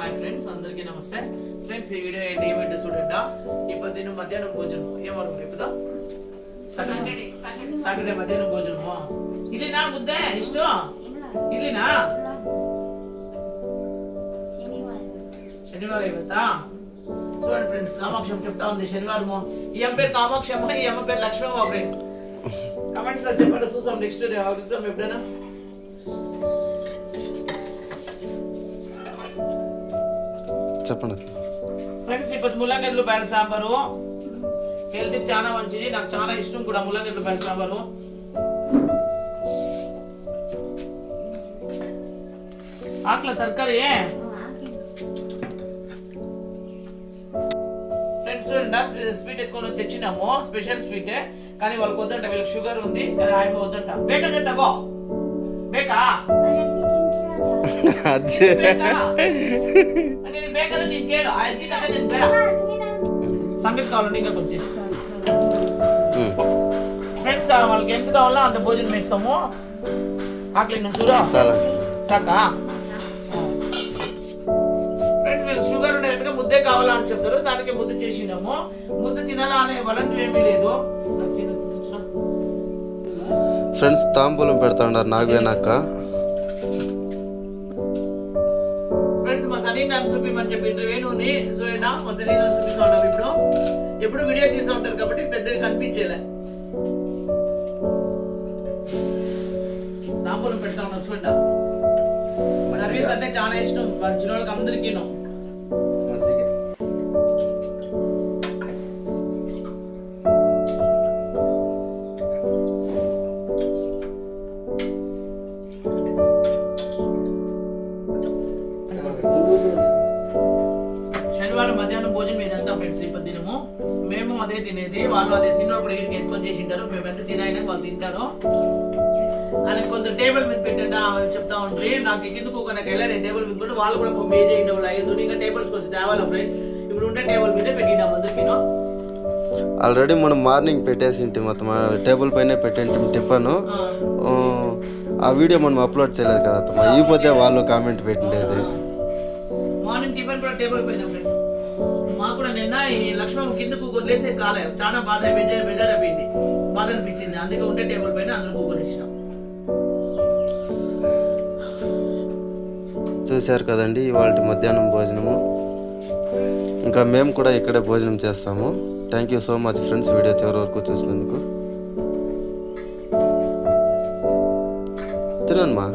Hi friends అందరికీ నమస్తే. Friends ఈ వీడియో ఏంటి? ఏమిటి చూడండి? ఇప్పుడు దీని మధ్యాహ్నం భోజనం ఏమనుకుంటు ఇప్పుడు సాటర్డే మధ్యాహ్నం భోజనము? ఇల్లినా ముద్దే? ఇష్టం ఇల్లినా? శనివారం అయిపోతా చూడండి ఫ్రెండ్స్ కామాక్షం చెప్తా ఉంది శనివారము. ఈ అమ్మ పేరు కామాక్షమ్మ ఈ అమ్మ పేరు లక్ష్మమ్మ ఫ్రెండ్స్ కమెంట్స్లో చెప్పండి చూసాం నెక్స్ట్ ఎప్పుడైనా. చెప్పండి. ఫ్రెండ్స్ ఇప్పుడు ముల్లంగడ్లు బయలు సాంబారు. హెల్త్ చాలా మంచిది. నాకు చాలా ఇష్టం కూడా ముల్లంగడ్లు బయలు సాంబారు. ఆకల తరకారి ఫ్రెండ్స్ చూడండి స్వీట్ ఎక్కువ తెచ్చినాము. స్పెషల్ స్వీట్ కానీ వాళ్ళకి వద్దంట వీళ్ళకి షుగర్ ఉంది. కానీ ఆయన వద్దంట. బేకా తింటాగో బేకా బేడా సంగతి కావాలండి ఇంకా కొంచెం. ఫ్రెండ్స్ వాళ్ళకి ఎంత కావాలో అంత భోజనం ఇస్తాము. ఆకలి సరే. సాకా ఫ్రెండ్స్ వీళ్ళకి షుగర్ కనుక ముద్దే కావాలా అని చెప్తారు. దానికి ముద్ద చేసినాము ముద్ద తినాలా అనే వలంటి ఏమీ లేదు. ఫ్రెండ్స్ తాంబూలం పెడతా ఉన్నారు నాగవేనక్క మ్యామ్ చూపిమని చెప్పిండ్రు. వేణుని చూడండి మా మ్యామ్ చూపిస్తా ఉన్నాం ఇప్పుడు. ఎప్పుడు వీడియో తీస్తూ ఉంటారు కాబట్టి పెద్దగా కనిపించేలే. తాంబూలం పెడతా ఉన్నారు చూడండి. సర్వీస్ అంటే చాలా ఇష్టం. చిన్న వాళ్ళకి అందరికీ ఫ్రెండ్స్ ఇప్పుడు తినము మేము అదే తినేది వాళ్ళు అదే తిన్నప్పుడు వీటికి ఎక్కువ చేసింటారు. మేము ఎంత తినైనా వాళ్ళు తింటారు. అని కొందరు టేబుల్ మీద పెట్టండి అని చెప్తా ఉంటే నాకు ఎందుకు ఒక నాకు వెళ్ళారు టేబుల్ మీద పెట్టి. వాళ్ళు కూడా మే చేయండి వాళ్ళు ఐదు ఇంకా టేబుల్స్ కొంచెం తేవాలి ఫ్రెండ్స్ ఇప్పుడు ఉండే టేబుల్ మీదే పెట్టినాం అందరికీ ఆల్రెడీ మనం మార్నింగ్ పెట్టేసింటి మొత్తం. ఆ టేబుల్ పైన పెట్టింటి టిఫన్. ఆ. వీడియో మనం అప్లోడ్ చేయలేదు కదా ఈ పొద్దే వాళ్ళు కామెంట్ పెట్టిండేది. మార్నింగ్ టిఫిన్ కూడా టేబుల్ పైన ఫ్రెండ్స్ మాకు కూడా నిన్న ఈ లక్ష్మణ్ కిందకు కొనేసే కాలే. చాలా బాధ బెజార్ బెజార్ అయిపోయింది బాధ అనిపించింది అందుకే ఉండే టేబుల్ పైన అందరూ కూకొనేసినాం చూశారు కదండి ఇవాళ మధ్యాహ్నం భోజనము. ఇంకా మేము కూడా ఇక్కడే భోజనం చేస్తాము. Thank you so much friends video చివరి వరకు చూసినందుకు. తినమ్మా.